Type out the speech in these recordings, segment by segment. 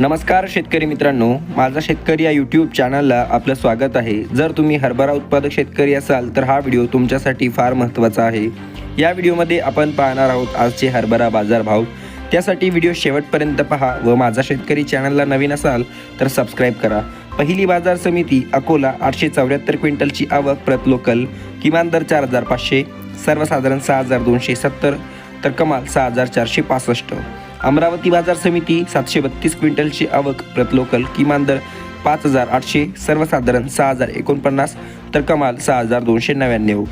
नमस्कार शेतकरी मित्रांनो माझा शेतकरी या यूट्यूब चॅनलला आपलं स्वागत आहे. जर तुम्ही हरभरा उत्पादक शेतकरी असाल तर हा व्हिडिओ तुमच्यासाठी फार महत्त्वाचा आहे. या व्हिडिओमध्ये आपण पाहणार आहोत आजचे हरभरा बाजारभाव. त्यासाठी व्हिडिओ शेवटपर्यंत पहा व माझा शेतकरी चॅनलला नवीन असाल तर सबस्क्राईब करा. पहिली बाजार समिती अकोला आठशे चौऱ्याहत्तर क्विंटलची आवक प्रत लोकल किमान दर चार हजार पाचशे सर्वसाधारण सहा हजार दोनशे सत्तर तर कमाल सहा हजार चारशे पासष्ट. अमरावती बाजार समिती सातशे बत्तीस क्विंटलची आवक प्रत लोकल किमान दर पाच हजार आठशे सर्वसाधारण सहा हजार एकोणपन्नास तर कमाल सहा हजार दोनशे नव्याण्णव.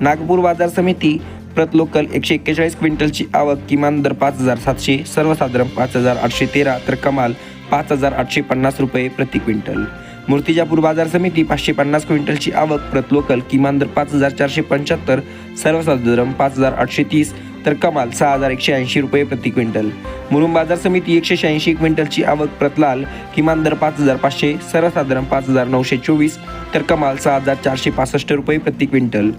नागपूर बाजार समिती प्रतलोकल एकशे एक्केचाळीस क्विंटलची आवक किमान दर पाच हजार सातशे सर्वसाधारण पाच हजार आठशे तेरा तर कमाल पाच हजार आठशे पन्नास रुपये प्रति क्विंटल. मूर्तिजापूर बाजार समिती पाचशे पन्नास क्विंटलची आवक प्रत लोकल किमान दर पाच हजार चारशे पंच्याहत्तर सर्वसाधारण पाच हजार आठशे तीस तर कमाल सहा हजार एकशे ऐंशी रुपये प्रति क्विंटल. मुरुम बाजार समिती एकशे शहाऐंशी क्विंटलची आवक प्रतलाल किमान दर पाच हजार पाचशे सर्वसाधारण पाच हजार नऊशे चोवीस तर कमाल सहा हजार चारशे पासष्ट रुपये प्रति क्विंटल.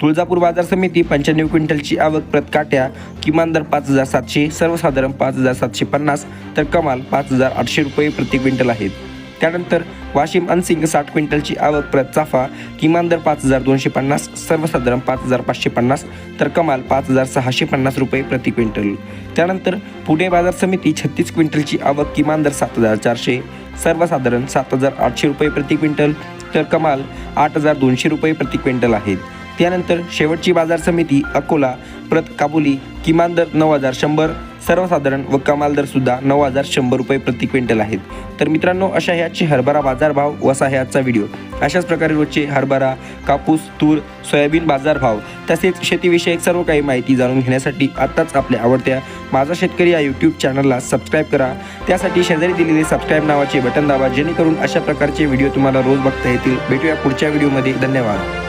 तुळजापूर बाजार समिती पंच्याण्णव क्विंटलची आवक प्रत काट्या किमान दर पाच हजार सातशे सर्वसाधारण पाच हजार सातशे पन्नास तर कमाल पाच हजार आठशे रुपये प्रति क्विंटल आहेत. त्यानंतर वाशिम अनसिंग साठ क्विंटलची आवक प्रत चाफा किमान दर पाच हजार दोनशे पन्नास सर्वसाधारण पाच हजार पाचशे पन्नास तर कमाल पाच हजार सहाशे पन्नास रुपये प्रति क्विंटल. त्यानंतर पुणे बाजार समिती छत्तीस क्विंटलची आवक किमान दर सात हजार चारशे सर्वसाधारण सात हजार आठशे रुपये प्रति क्विंटल तर कमाल आठ हजार दोनशे रुपये प्रति क्विंटल आहेत. त्यानंतर शेवटची बाजार समिती अकोला प्रत काबुली किमान दर नऊ हजार शंभर सर्वसाधारण व कमाल दर सुद्धा नऊ हजार शंभर रुपये प्रति क्विंटल आहेत. तर मित्रांनो अशा ह्याचे हरभरा बाजारभाव व असा ह्याचा आजचा व्हिडिओ. अशाच प्रकारे रोजचे हरभरा कापूस तूर सोयाबीन बाजारभाव तसेच शेतीविषयक सर्व काही माहिती जाणून घेण्यासाठी आत्ताच आपल्या आवडत्या माझा शेतकरी या यूट्यूब चॅनलला सबस्क्राईब करा. त्यासाठी शेजारी दिलेले सबस्क्राईब नावाचे बटन दाबा जेणेकरून अशा प्रकारचे व्हिडिओ तुम्हाला रोज बघता येतील. भेटूया पुढच्या व्हिडिओमध्ये. धन्यवाद.